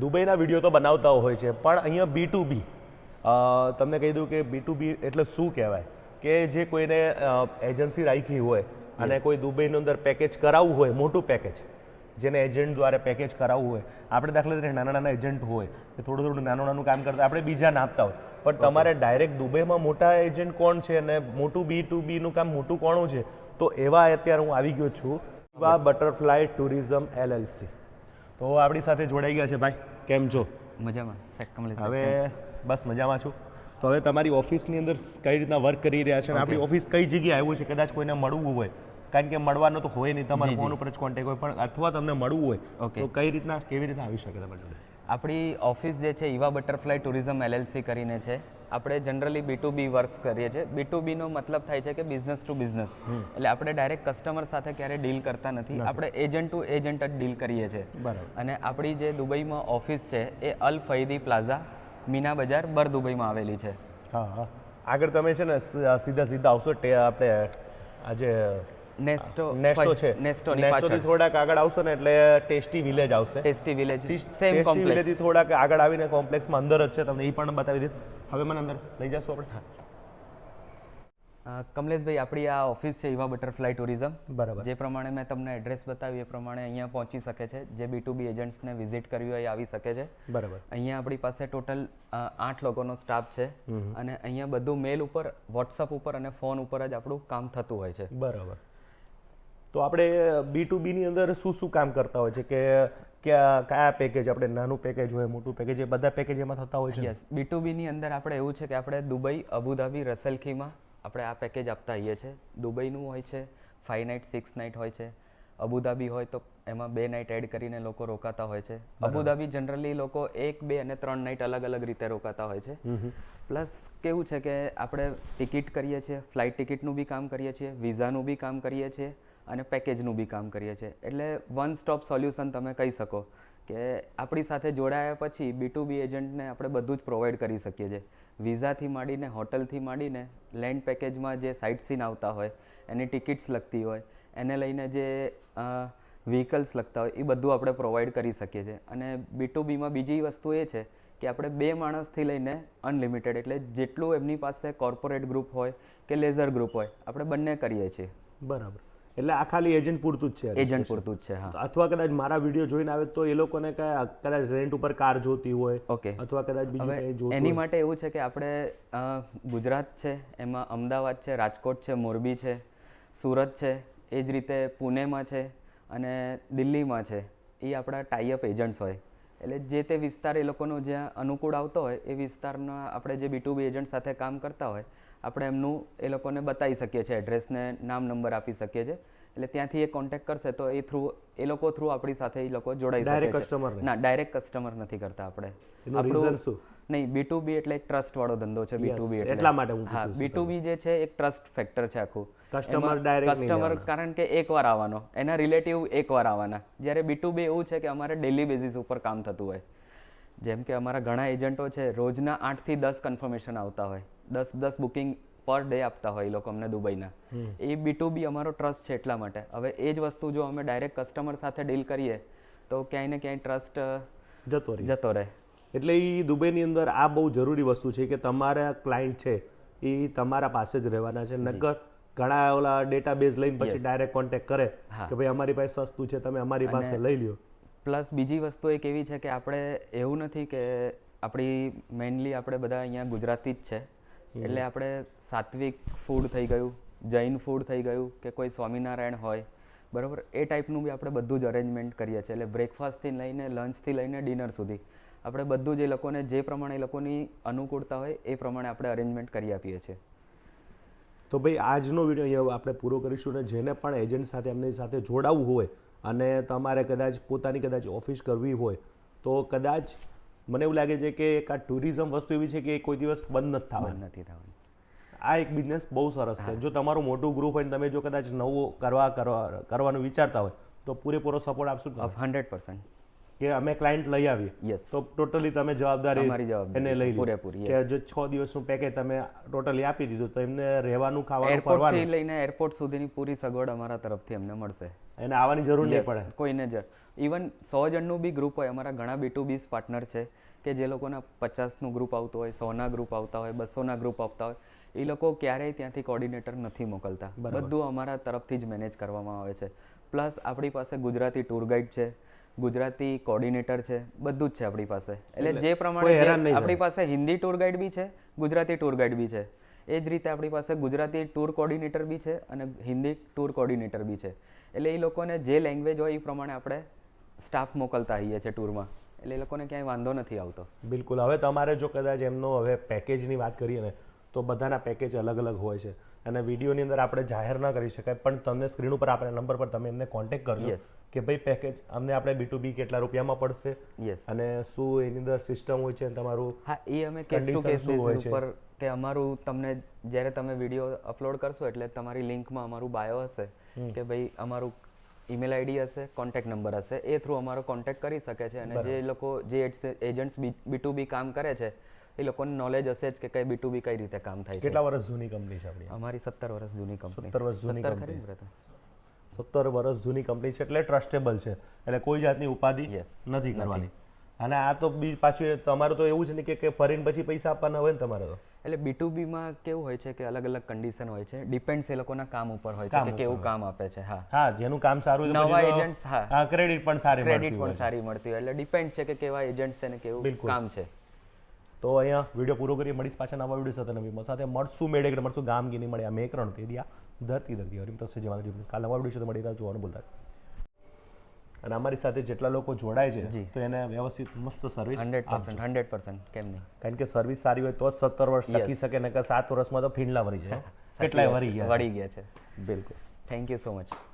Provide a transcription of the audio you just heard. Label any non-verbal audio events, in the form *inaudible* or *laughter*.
દુબઈના video તો બનાવતા હોય છે પણ અહીંયા બી ટુ બી તમને કહી દઉં કે બી ટુ બી એટલે શું કહેવાય? કે જે કોઈને એજન્સી રાખી હોય અને કોઈ દુબઈની અંદર પેકેજ કરાવવું હોય મોટું પેકેજ જેને એજન્ટ દ્વારા પેકેજ કરાવવું હોય. આપણે દાખલા તરીકે નાના નાના એજન્ટ હોય કે થોડું થોડું નાનું નાનું કામ કરતા આપણે બીજાને આપતા હોય. પણ તમારે ડાયરેક્ટ દુબઈમાં મોટા એજન્ટ કોણ છે અને મોટું બી ટુ બીનું કામ મોટું કોણું છે? તો એવા અત્યારે હું આવી ગયો છું. બટરફ્લાય ટુરિઝમ એલએલસી તો આપણી સાથે જોડાઈ ગયા છે ભાઈ. કેમ છો? મજામાં. કમલેશ હવે બસ મજામાં છું. તો હવે તમારી ઓફિસની અંદર કઈ રીતના વર્ક કરી રહ્યા છે? અને આપણી ઓફિસ કઈ જગ્યાએ આવ્યું છે? કદાચ કોઈને મળવું હોય. કારણ કે મળવાનું તો હોય નહીં. તમારા ફોન ઉપર જ કોન્ટેક્ટ હોય. પણ અથવા તમને મળવું હોય. તો કઈ રીતના કેવી રીતના આવી શકે તમારી જોડે? આપણી ઓફિસ જે છે ઈવા બટરફ્લાય ટુરિઝમ એલએલસી કરીને છે. આપણે generally B to B works કરીએ છીએ. બી ટુ બીનો મતલબ થાય છે કે બિઝનેસ ટુ બિઝનેસ એટલે આપણે ડાયરેક્ટ કસ્ટમર સાથે ક્યારે ડીલ કરતા નથી. આપણે એજન્ટ ટુ એજન્ટ જ ડીલ કરીએ છીએ. બરાબર. અને આપણી જે દુબઈમાં ઓફિસ છે એ અલ ફૈદી પ્લાઝા મીના બજાર બર દુબઈમાં આવેલી છે. હા આગળ તમે છે ને સીધા સીધા આવશો. તે આપણે આજે નેસ્ટો નેસ્ટો છે. નેસ્ટોની નેસ્ટોથી પાછળ. થોડાક આગળ આવશો ને એટલે ટેસ્ટી વિલેજ આવશે. ટેસ્ટી વિલેજ સેમ કોમ્પ્લેક્સ વિલેજથી થોડાક આગળ આવીને કોમ્પ્લેક્સમાં અંદર જ છે તમને એ પણ બતાવી દઈશ. હવે મને અંદર લઈ જશો આપણે? કમલેશભાઈ આપણી આ ઓફિસ છે ઈવા બટરફ્લાય ટુરિઝમ બરાબર. જે પ્રમાણે મેં તમને એડ્રેસ બતાવ્યું એ પ્રમાણે અહીંયા પહોંચી શકે છે. જે બી ટુ બી એજન્ટ્સને વિઝિટ કરવી હોય એ આવી શકે છે. બરાબર. અહીંયા આપણી પાસે ટોટલ આઠ લોકોનો સ્ટાફ છે. અને અહીંયા બધું મેલ ઉપર વોટ્સઅપ ઉપર અને ફોન ઉપર જ આપણું કામ થતું હોય છે. બરાબર. તો આપણે બી ટુ બીની અંદર શું શું કામ કરતા હોય છે? કે કયા કયા પેકેજ આપણે નાનું પેકેજ હોય મોટું પેકેજ એ બધા પેકેજ એમાં થતા હોય છે? યસ બી ટુ બીની અંદર આપણે એવું છે કે આપણે દુબઈ અબુધાબી રસેલખીમાં આપણે આ પેકેજ આપતા હોઈએ છીએ દુબઈનું હોય છે ફાઇવ નાઇટ સિક્સ નાઇટ હોય છે. અબુધાબી હોય તો એમાં બે નાઇટ એડ કરીને લોકો રોકાતા હોય છે. અબુધાબી જનરલી લોકો એક બે અને ત્રણ નાઇટ અલગ અલગ રીતે રોકાતા હોય છે. પ્લસ કેવું છે કે આપણે ટિકિટ કરીએ છીએ ફ્લાઇટ ટિકિટનું બી કામ કરીએ છીએ વિઝાનું બી કામ કરીએ છીએ. અને પેકેજનું બી કામ કરીએ છીએ. એટલે વન સ્ટોપ સોલ્યુશન તમે કહી શકો કે આપણી સાથે જોડાયા પછી બી ટુ બી એજન્ટને આપણે બધું જ પ્રોવાઈડ કરી શકીએ છીએ. વિઝાથી માંડીને હોટલથી માંડીને લેન્ડ પેકેજમાં જે સાઇટ સીન આવતા હોય, એની ટિકિટ્સ લગતી હોય, એને લઈને જે વ્હીકલ્સ લગતા હોય, એ બધું આપણે પ્રોવાઈડ કરી શકીએ છીએ. અને બી ટુ બીમાં બીજી વસ્તુ એ છે કે આપણે બે માણસથી લઈને અનલિમિટેડ એટલે જેટલું એમની પાસે કોર્પોરેટ ગ્રુપ હોય કે લેઝર ગ્રુપ હોય, આપણે બંને કરીએ છીએ. બરાબર. એટલે આ ખાલી એજન્ટ પૂરતું જ છે એજન્ટ પૂરતું જ છે હા. અથવા કદાચ મારા વીડિયો જોઈને આવે તો એ લોકોને કયા કદાચ રેન્ટ ઉપર કાર જોતી હોય ઓકે. અથવા કદાચ બીજું કંઈ જોતું એની માટે એવું છે કે આપણે ગુજરાત છે એમાં અમદાવાદ છે રાજકોટ છે મોરબી છે સુરત છે એ જ રીતે પુણેમાં છે અને દિલ્હીમાં છે. એ આપણા ટાઈઅપ એજન્ટ્સ હોય. એટલે જે તે વિસ્તાર એ લોકોનો જ્યાં અનુકૂળ આવતો હોય, એ વિસ્તારના આપણે જે બી ટુ બી એજન્ટ સાથે કામ કરતા હોય, આપણે એમનું એ લોકોને બતાવી શકીએ છીએ એડ્રેસને નામ નંબર આપી શકીએ છીએ. એટલે ત્યાંથી એ કોન્ટેક્ટ કરશે તો એ થ્રુ એ લોકો થ્રુ આપણી સાથે એ લોકો જોડાઈ શકે નહીં? ના? ડાયરેક્ટ કસ્ટમર નથી કરતા આપણે. આપણું નહીં બી ટુ બી એટલે એક ટ્રસ્ટ વાળો ધંધો છે બી ટુ બી એટલા. માટે હા બી ટુ બી જે છે એક ટ્રસ્ટ ફેક્ટર છે આખું. કસ્ટમર ડાયરેક્ટ કસ્ટમર કારણ કે એકવાર આવવાનો એના રિલેટિવ એકવાર આવવાના. જ્યારે બી ટુ બી એવું છે કે અમારે ડેલી બેઝિસ ઉપર કામ થતું હોય. જેમ કે અમારા ઘણા એજન્ટો છે રોજના આઠથી દસ કન્ફર્મેશન આવતા હોય. દસ દસ બુકિંગ પર ડે આપતા હોય એ લોકો અમને દુબઈના. એ બી ટુ બી અમારો ટ્રસ્ટ છે એટલા માટે. હવે એ જ વસ્તુ જો અમે ડાયરેક્ટ કસ્ટમર સાથે ડીલ કરીએ તો ક્યાંય ને ક્યાંય ટ્રસ્ટ જતો રહે. જતો રહે. એટલે એ દુબઈની અંદર આ બહુ જરૂરી વસ્તુ છે કે તમારા ક્લાયન્ટ છે એ તમારા પાસે જ રહેવાના છે. નકર ઘણા ઓલા ડેટાબેઝ લઈને પછી ડાયરેક્ટ કોન્ટેક્ટ કરે. કે ભાઈ અમારી પાસે સસ્તું છે તમે અમારી પાસે લઈ લ્યો. પ્લસ બીજી વસ્તુ એક એવી છે કે આપણે એવું નથી કે આપણી મેઇનલી આપણે બધા અહીંયા ગુજરાતી જ છે. એટલે આપણે સાત્વિક ફૂડ થઈ ગયું જૈન ફૂડ થઈ ગયું કે કોઈ સ્વામિનારાયણ હોય બરાબર? એ ટાઈપનું બી આપણે બધું જ અરેન્જમેન્ટ કરીએ છીએ. એટલે બ્રેકફાસ્ટથી લઈને લંચથી લઈને ડિનર સુધી આપણે બધું જ એ લોકોને જે પ્રમાણે એ લોકોની અનુકૂળતા હોય એ પ્રમાણે આપણે અરેન્જમેન્ટ કરી આપીએ છીએ. તો ભાઈ આજનો વીડિયો અહીંયા આપણે પૂરો કરીશું અને જેને પણ એજન્ટ સાથે એમની સાથે જોડાવવું હોય અને તમારે કદાચ પોતાની કદાચ ઓફિસ કરવી હોય તો કદાચ મને એવું લાગે છે કે એક આ ટુરિઝમ વસ્તુ એવી છે કે કોઈ દિવસ બંધ નથી થવાની. નથી થવાની. આ એક બિઝનેસ બહુ સરસ છે. જો તમારું મોટું ગ્રુપ હોય તમે જો કદાચ નવું કરવા કરવા કરવાનું વિચારતા હોય તો પૂરેપૂરો સપોર્ટ આપશો? Hundred percent. કે અમે ક્લાયન્ટ લઈ આવીએ. યસ તો ટોટલી તમે જવાબદારી એને લઈ પૂરેપૂરી, કે જો છ દિવસનું પેકેજ તમે ટોટલી આપી દીધું તો એમને રહેવાનું ખાવાનું ફરવાનું. લઈને એરપોર્ટ સુધીની પૂરી સગવડ અમારા તરફથી એમને મળશે. એને આવવાની જરૂર નહીં પડે. કોઈને જ ઇવન સો જણનું બી ગ્રુપ હોય અમારા ઘણા બી ટુ બીસ પાર્ટનર છે કે જે લોકોના પચાસનું ગ્રુપ આવતું હોય સોના ગ્રુપ આવતા હોય બસોના ગ્રુપ આવતા હોય એ લોકો ક્યારેય ત્યાંથી કોર્ડિનેટર નથી મોકલતા. બધું અમારા તરફથી જ મેનેજ કરવામાં આવે છે. પ્લસ આપણી પાસે ગુજરાતી ટૂર ગાઈડ છે ગુજરાતી કોર્ડિનેટર છે બધું જ છે આપણી પાસે. એટલે જે પ્રમાણે આપણી પાસે હિન્દી ટૂર ગાઈડ બી છે ગુજરાતી ટૂર ગાઈડ બી છે એ જ રીતે આપણી પાસે ગુજરાતી ટૂર કોર્ડિનેટર બી છે અને હિન્દી ટૂર કોર્ડિનેટર બી છે. એટલે એ લોકોને જે લેંગ્વેજ હોય એ પ્રમાણે આપણે સ્ટાફ મોકલતા હોઈએ છીએ ટૂરમાં. એટલે એ લોકોને ક્યાંય વાંધો નથી આવતો. બિલકુલ. હવે તમારે જો કદાચ એમનો હવે પેકેજની વાત કરીએ ને તો બધાના પેકેજ અલગ અલગ હોય છે. અને વિડીયોની અંદર આપણે જાહેર ના કરી શકાય પણ તમને સ્ક્રીન ઉપર આપણે નંબર પર તમે એમને કોન્ટેક્ટ કરજો. કે ભાઈ પેકેજ અમને આપણે બી ટુ બી કેટલા રૂપિયામાં પડશે? યસ અને શું એની અંદર સિસ્ટમ હોય છે તમારું હા એ અમે કેસ ટુ કેસ છે? ઉપર કે અમારું તમને જ્યારે તમે વીડિયો અપલોડ કરશો એટલે તમારી લિંકમાં અમારું બાયો હશે કે ભાઈ અમારું ઈમેલ આઈડી હશે કોન્ટેક્ટ નંબર હશે એ થ્રુ અમારો કોન્ટેક્ટ કરી શકે છે અને જે લોકો જે એજન્ટ્સ બી ટુ બી કામ કરે છે એ લોકોને નોલેજ હશે જ કે કઈ બી ટુ બી કઈ રીતે કામ થાય છે. કેટલા વર્ષ જૂની કંપની છે આપણી? અમારી સત્તર વર્ષ જૂની કંપની 17 વર્ષ જૂની સત્તર ખરી સત્તર વર્ષ જૂની કંપની છે એટલે ટ્રસ્ટેબલ છે. એટલે કોઈ જાતની ઉપાધિ. નથી. કરવાની. અને આ તો બી પાછું તમારું તો એવું છે ને કે ફરીને પછી પૈસા આપવાના હોય ને તમારે તો. એટલે બી ટુ બીમાં કેવું હોય છે કે અલગ અલગ કન્ડિશન હોય છે. ડિપેન્ડ્સ એ લોકોના કામ ઉપર હોય છે કે કેવું કામ આપે છે હા. હા જેનું કામ સારું હોય નવા એજન્ટ્સ હા. ક્રેડિટ પણ સારી ક્રેડિટ પણ સારી મળતી હોય. એટલે ડિપેન્ડ છે કે કેવા એજન્ટ છે ને કેવું. કામ છે. તો અહીંયા વીડિયો પૂરો કરીએ. મળીશ પાછા નવા વીડિયો સાથે નવી સાથે. મળશું મેળે મળશું ગામ મળ્યા મેં કરણ તે દિયા ધરતી ધરતી. હરિમ તસે જવાના કાલ નવા વીડિયો સાથે મળી રહ્યા જોવાનું નહીં. અને અમારી સાથે જેટલા લોકો જોડાય છે તો એને વ્યવસ્થિત મસ્ત service hundred percent hundred percent કેમ નહીં? કારણ કે સર્વિસ સારી હોય તો જ સત્તર વર્ષ ટકી શકે ને કે સાત વર્ષમાં તો ફીંડલા વરી જાય. *laughs* કેટલાય વળી ગયા વળી ગયા છે. બિલકુલ. Thank you so much